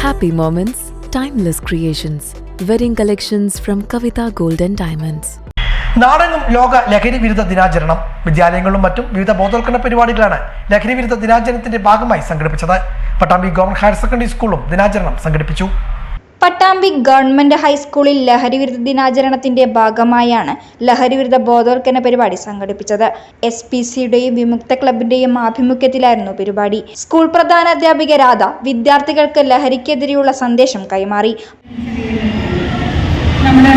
Happy moments, timeless creations. Wedding collections from Kavita Golden Diamonds. നാടെങ്ങും ലോക ലഹരി വിരുദ്ധ ദിനാചരണം വിദ്യാലയങ്ങളിലും മറ്റും വിവിധ ബോധവൽക്കരണ പരിപാടികളാണ് ലഹരി വിരുദ്ധ ദിനാചരണത്തിന്റെ ഭാഗമായി സംഘടിപ്പിച്ചത് പട്ടാമ്പി ഗവൺമെന്റ് ഹയർ സെക്കൻഡറി സ്കൂളും ദിനാചരണം സംഘടിപ്പിച്ചു പട്ടാമ്പി ഗവൺമെന്റ് ഹൈസ്കൂളിൽ ലഹരിവിരുദ്ധ ദിനാചരണത്തിന്റെ ഭാഗമായാണ് ലഹരിവിരുദ്ധ ബോധവൽക്കരണ പരിപാടി സംഘടിപ്പിച്ചത്. എസ് പി സിയുടെയും വിമുക്ത ക്ലബിന്റെയും ആഭിമുഖ്യത്തിലായിരുന്നു പരിപാടി. സ്കൂൾ പ്രധാന അധ്യാപിക രാധ വിദ്യാർത്ഥികൾക്ക് ലഹരിക്കെതിരെയുള്ള സന്ദേശം കൈമാറി. നമ്മുടെ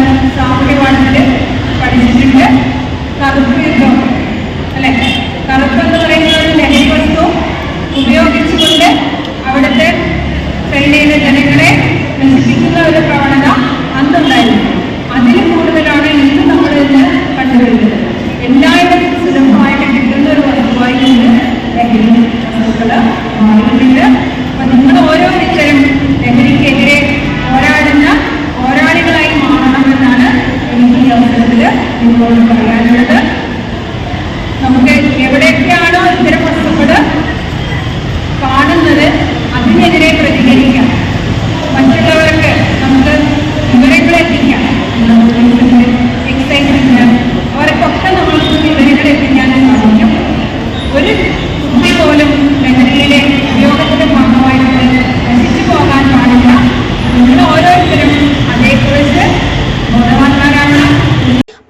Thank you.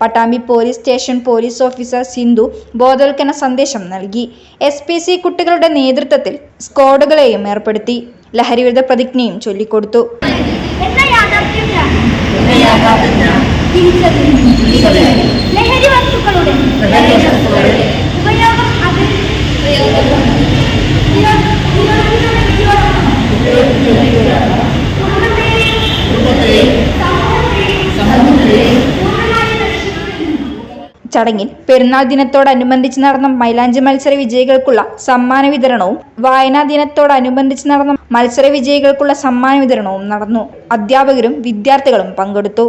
Pattambi police station police officer Sindhu ബോധവൽക്കരണ സന്ദേശം നൽകി. എസ് പി സി കുട്ടികളുടെ നേതൃത്വത്തിൽ സ്ക്വാഡുകളെയും ഏർപ്പെടുത്തി. ലഹരിവിരുദ്ധ പ്രതിജ്ഞയും ചൊല്ലിക്കൊടുത്തു. ചടങ്ങിൽ പെരുന്നാൾ ദിനത്തോടനുബന്ധിച്ച് നടന്ന മൈലാഞ്ചി മത്സര വിജയികൾക്കുള്ള സമ്മാന വിതരണവും വായനാ ദിനത്തോടനുബന്ധിച്ച് നടന്ന മത്സര വിജയികൾക്കുള്ള സമ്മാന വിതരണവും നടന്നു. അധ്യാപകരും വിദ്യാർത്ഥികളും പങ്കെടുത്തു.